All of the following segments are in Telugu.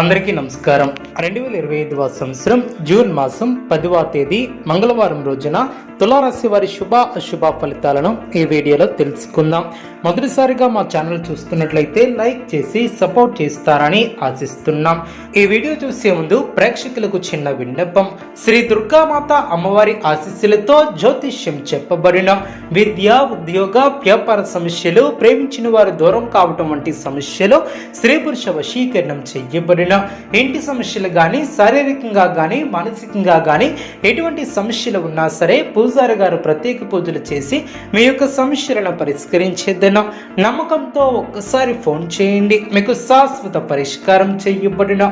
అందరికీ నమస్కారం. రెండు వేల ఇరవై ఐదవ సంవత్సరం జూన్ మాసం పదివ తేదీ మంగళవారం రోజున తులారాశి వారి శుభ అశుభ ఫలితాలను ఈ వీడియోలో తెలుసుకుందాం. మొదటిసారిగా మా ఛానల్ చూస్తున్నట్లయితే లైక్ చేసి సపోర్ట్ చేస్తారని ఆశిస్తున్నాం. ఈ వీడియో చూసే ముందు ప్రేక్షకులకు చిన్న విన్నపం. శ్రీ దుర్గామాత అమ్మవారి ఆశీస్సులతో జ్యోతిష్యం చెప్పబడిన విద్య ఉద్యోగ వ్యాపార సమస్యలు ప్రేమించిన వారు దూరం కావటం వంటి సమస్యలు స్త్రీ పురుష వశీకరణం చెయ్యబడిన ఇంటి సమస్యలు కానీ శారీరకంగా కానీ మానసికంగా కానీ ఎటువంటి సమస్యలు ఉన్నా సరే పూజారి గారు ప్రత్యేక పూజలు చేసి మీ యొక్క సమస్యలను పరిష్కరించేద్దన నమ్మకంతో ఒక్కసారి ఫోన్ చేయండి. మీకు శాశ్వత పరిష్కారం చేయబడిన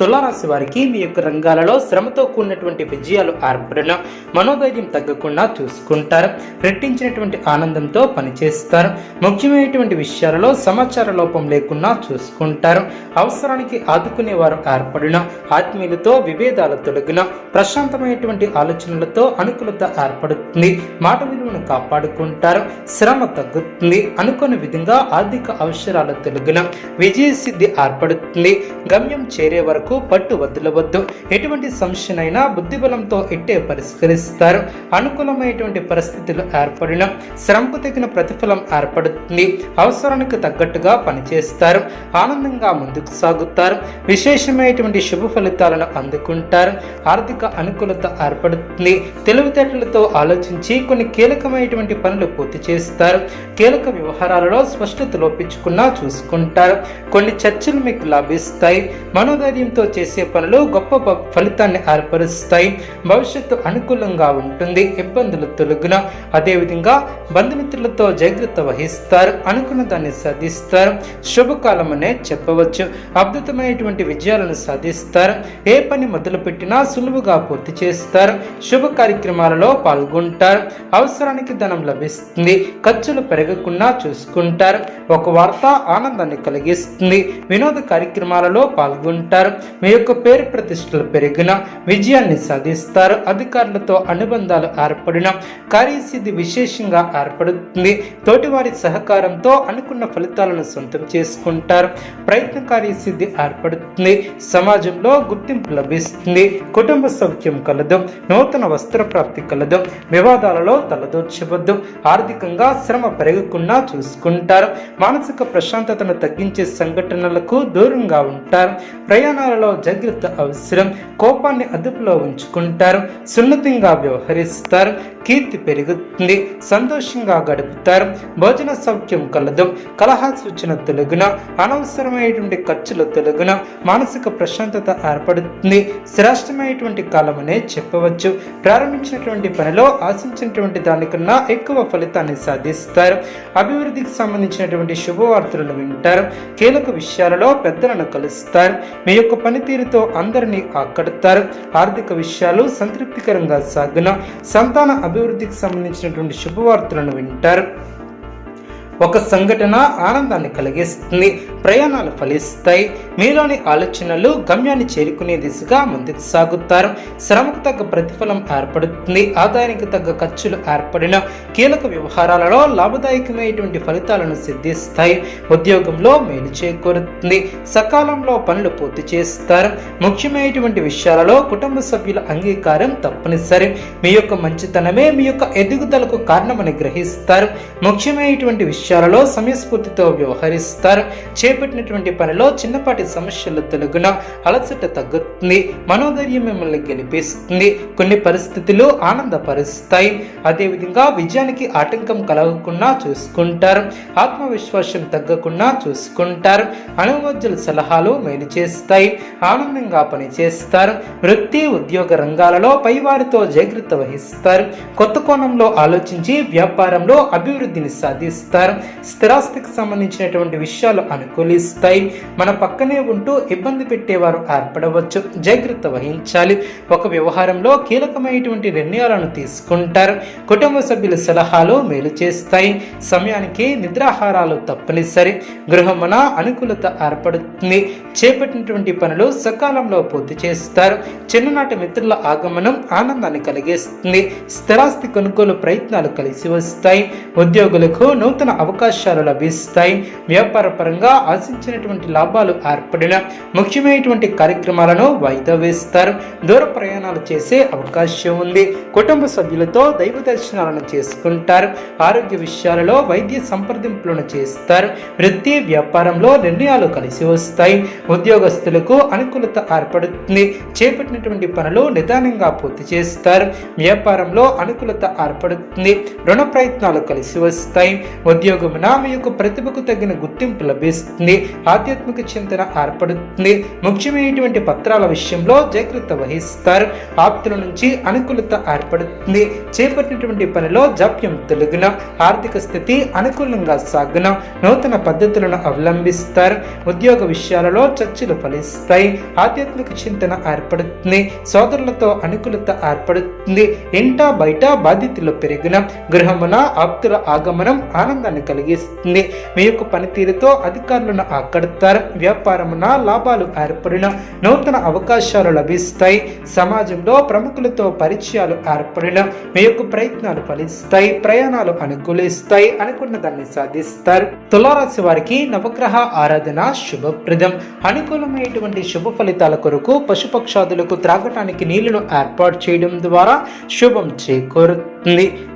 తులారాశి వారికి మీ యొక్క రంగాలలో శ్రమతో కూడినటువంటి విజయాలు ఏర్పడిన మనోధైర్యం తగ్గకుండా చూసుకుంటారు. రెట్టించినటువంటి ఆనందంతో పనిచేస్తారు. ముఖ్యమైనటువంటి విషయాలలో సమాచార లోపం లేకుండా చూసుకుంటారు. అవసరానికి అనుకునేవారు ఏర్పడిన ఆత్మీయులతో విభేదాలు తొలగిన ప్రశాంతమైనటువంటి ఆలోచనలతో అనుకూలత ఏర్పడుతుంది. మాట విలువను కాపాడుకుంటారు. శ్రమ తగ్గుతుంది. అనుకున్న విధంగా ఆర్థిక అవసరాలు తొలగిన విజయ సిద్ధి ఏర్పడుతుంది. గమ్యం చేరే వరకు పట్టు వదలవద్దు. ఎటువంటి సమస్యనైనా బుద్ధిబలంతో ఇట్టే పరిష్కరిస్తారు. అనుకూలమైనటువంటి పరిస్థితులు ఏర్పడిన శ్రమకు తగిన ప్రతిఫలం ఏర్పడుతుంది. అవసరానికి తగ్గట్టుగా పనిచేస్తారు. ఆనందంగా ముందుకు సాగుతారు. విశేషమైనటువంటి శుభ ఫలితాలను అందుకుంటారు. ఆర్థిక అనుకూలత ఏర్పడుతుంది. తెలివితేటలతో ఆలోచించి కొన్ని కీలకమైనటువంటి పనులు పూర్తి చేస్తారు. కీలక వ్యవహారాలలో స్పష్టత లోపించుకున్నా చూసుకుంటారు. కొన్ని చర్చలు మీకు లాభిస్తాయి. మనోధైర్యంతో చేసే పనులు గొప్ప ఫలితాన్ని ఏర్పరుస్తాయి. భవిష్యత్తు అనుకూలంగా ఉంటుంది. ఇబ్బందులు తొలగిన అదేవిధంగా బంధుమిత్రులతో జాగ్రత్త వహిస్తారు. అనుకున్న దాన్ని సాధిస్తారు. శుభకాలం అనే చెప్పవచ్చు. అద్భుతమైనటువంటి విజయాలను సాధిస్తారు? ఏ పని మొదలుపెట్టినా సులువుగా పూర్తి చేస్తారు. శుభ కార్యక్రమాలలో పాల్గొంటారు. అవసరానికి ధనం లభిస్తుంది. ఖర్చులు పెరగకుండా చూసుకుంటారు. ఒక వార్త ఆనందాన్ని కలిగిస్తుంది. వినోద కార్యక్రమాలలో పాల్గొంటారు. మీ యొక్క పేరు ప్రతిష్టలు పెరిగిన విజయాన్ని సాధిస్తారు. అధికారులతో అనుబంధాలు ఏర్పడిన కార్యసిద్ధి విశేషంగా ఏర్పడుతుంది. తోటివారి సహకారంతో అనుకున్న ఫలితాలను సొంతం చేసుకుంటారు. ప్రయత్న కార్యసిద్ధి ఏర్పడుతుంది సమాజంలో గుర్తింపు లభిస్తుంది. కుటుంబ సౌఖ్యం కలదు. నూతన వస్త్ర ప్రాప్తి కలదు. వివాదాలలో తలదూర్చవద్దు. ఆర్థికంగా శ్రమ పెరగకుండా చూసుకుంటారు. మానసిక ప్రశాంతతను తగ్గించే సంఘటనలకు దూరంగా ఉంటారు. ప్రయాణాలలో జాగ్రత్త అవసరం. కోపాన్ని అదుపులో ఉంచుకుంటారు. సున్నితంగా వ్యవహరిస్తారు. కీర్తి పెరుగుతుంది. సంతోషంగా గడుపుతారు. భోజన సౌఖ్యం కలదు. కలహ సూచన తొలగున. అనవసరమైనటువంటి ఖర్చులు తొలగున. మానసిక ప్రశాంతత ఏర్పడుతుంది. శ్రేష్టమైనటువంటి కాలమనే చెప్పవచ్చు. ప్రారంభించినటువంటి పనిలో ఆశించినటువంటి దానికన్నా ఎక్కువ ఫలితాన్ని సాధిస్తారు. అభివృద్ధికి సంబంధించినటువంటి శుభవార్తలను వింటారు. కీలక విషయాలలో పెద్దలను కలుస్తారు. మీ యొక్క పనితీరుతో అందరినీ ఆకడతారు. ఆర్థిక విషయాలు సంతృప్తికరంగా సాగున. సంతాన అభివృద్ధికి సంబంధించినటువంటి శుభవార్తలను వింటారు. ఒక సంఘటన ఆనందాన్ని కలిగిస్తుంది ప్రయాణాలు ఫలిస్తాయి. మీలోని ఆలోచనలు గమ్యాన్ని చేరుకునే దిశగా ముందుకు సాగుతారు. శ్రమకు తగ్గ ప్రతిఫలం ఏర్పడుతుంది ఆదాయానికి తగ్గ ఖర్చులు ఏర్పడిన కీలక వ్యవహారాలలో లాభదాయకమైనటువంటి ఫలితాలను సిద్ధిస్తాయి. ఉద్యోగంలో మేలు చేకూరుతుంది సకాలంలో పనులు పూర్తి చేస్తారు. ముఖ్యమైనటువంటి విషయాలలో కుటుంబ సభ్యుల అంగీకారం తప్పనిసరి. మీ యొక్క మంచితనమే మీ యొక్క ఎదుగుదలకు కారణమని గ్రహిస్తారు. ముఖ్యమైనటువంటి విషయం విషయాలలో సమయస్ఫూర్తితో వ్యవహరిస్తారు. చేపట్టినటువంటి పనిలో చిన్నపాటి సమస్యలు తొలగున అలసట తగ్గుతుంది. మనోధైర్యం మిమ్మల్ని గెలిపిస్తుంది. కొన్ని పరిస్థితులు ఆనందపరుస్తాయి. అదేవిధంగా విజయానికి ఆటంకం కలగకుండా చూసుకుంటారు. ఆత్మవిశ్వాసం తగ్గకుండా చూసుకుంటారు. అనువజ్జుల సలహాలు మేలు చేస్తాయి. ఆనందంగా పనిచేస్తారు. వృత్తి ఉద్యోగ రంగాలలో పైవారితో జాగ్రత్త వహిస్తారు. కొత్త కోణంలో ఆలోచించి వ్యాపారంలో అభివృద్ధిని సాధిస్తారు. స్థిరాస్తికి సంబంధించినటువంటి విషయాలు అనుకూలిస్తాయి. మన పక్కనే ఉంటూ ఇబ్బంది పెట్టేవారు ఏర్పడవచ్చు. జాగ్రత్త వహించాలి. ఒక వ్యవహారంలో కీలకమైనటువంటి నిర్ణయాలను తీసుకుంటారు. కుటుంబ సభ్యుల సలహాలు మేలు చేస్తాయి. సమయానికి నిద్రాహారాలు తప్పనిసరి. గృహమున అనుకూలత ఏర్పడుతుంది. చేపట్టినటువంటి పనులు సకాలంలో పూర్తి చేస్తారు. చిన్ననాటి మిత్రుల ఆగమనం ఆనందాన్ని కలిగిస్తుంది. స్థిరాస్తి కొనుగోలు ప్రయత్నాలు కలిసి వస్తాయి. ఉద్యోగులకు నూతన అవకాశాలు లభిస్తాయి. వ్యాపార పరంగా ఆశించినటువంటి లాభాలు ఏర్పడిన ముఖ్యమైనటువంటి కార్యక్రమాలను వాయిదా వేస్తారు. దూర ప్రయాణాలు చేసే అవకాశం ఉంది. కుటుంబ సభ్యులతో దైవ దర్శనాలను చేసుకుంటారు. ఆరోగ్య విషయాలలో వైద్య సంప్రదింపులను చేస్తారు. వృత్తి వ్యాపారంలో నిర్ణయాలు కలిసి వస్తాయి. ఉద్యోగస్తులకు అనుకూలత ఏర్పడుతుంది. చేపట్టినటువంటి పనులు నిదానంగా పూర్తి చేస్తారు. వ్యాపారంలో అనుకూలత ఏర్పడుతుంది. రుణ ప్రయత్నాలు కలిసి వస్తాయి. ఉద్యోగ ఉద్యోగమున మీ యొక్క ప్రతిభకు తగిన గుర్తింపు లభిస్తుంది ఆధ్యాత్మిక చింతన ఏర్పడుతుంది. ముఖ్యమైనటువంటి పత్రాల విషయంలో జాగ్రత్త వహిస్తారు. ఆప్తుల నుంచి అనుకూలత ఏర్పడుతుంది. చేపట్టినటువంటి పనిలో జాప్యం తొలగిన ఆర్థిక స్థితి అనుకూలంగా సాగున నూతన పద్ధతులను అవలంబిస్తారు. ఉద్యోగ విషయాలలో చర్చలు ఫలిస్తాయి. ఆధ్యాత్మిక చింతన ఏర్పడుతుంది. సోదరులతో అనుకూలత ఏర్పడుతుంది. ఇంట బయట బాధ్యతలు పెరిగిన గృహమున ఆప్తుల ఆగమనం ఆనందాన్ని కలిగిస్తుంది. మీ యొక్క పనితీరుతో అధికారులను ఆకడతారు. వ్యాపారమున లాభాలు ఏర్పడిన నూతన అవకాశాలు లభిస్తాయి. సమాజంలో ప్రముఖులతో పరిచయాలు ఏర్పడిన మీ యొక్క ప్రయత్నాలు ఫలిస్తాయి. ప్రయాణాలు అనుకూలిస్తాయి. అనుకున్న దాన్ని సాధిస్తారు. తులారాశి వారికి నవగ్రహ ఆరాధన శుభప్రదం. అనుకూలమైనటువంటి శుభ ఫలితాల కొరకు పశుపక్షాదులకు త్రాగటానికి నీళ్ళను ఏర్పాటు చేయడం ద్వారా శుభం చేకూరుతుంది.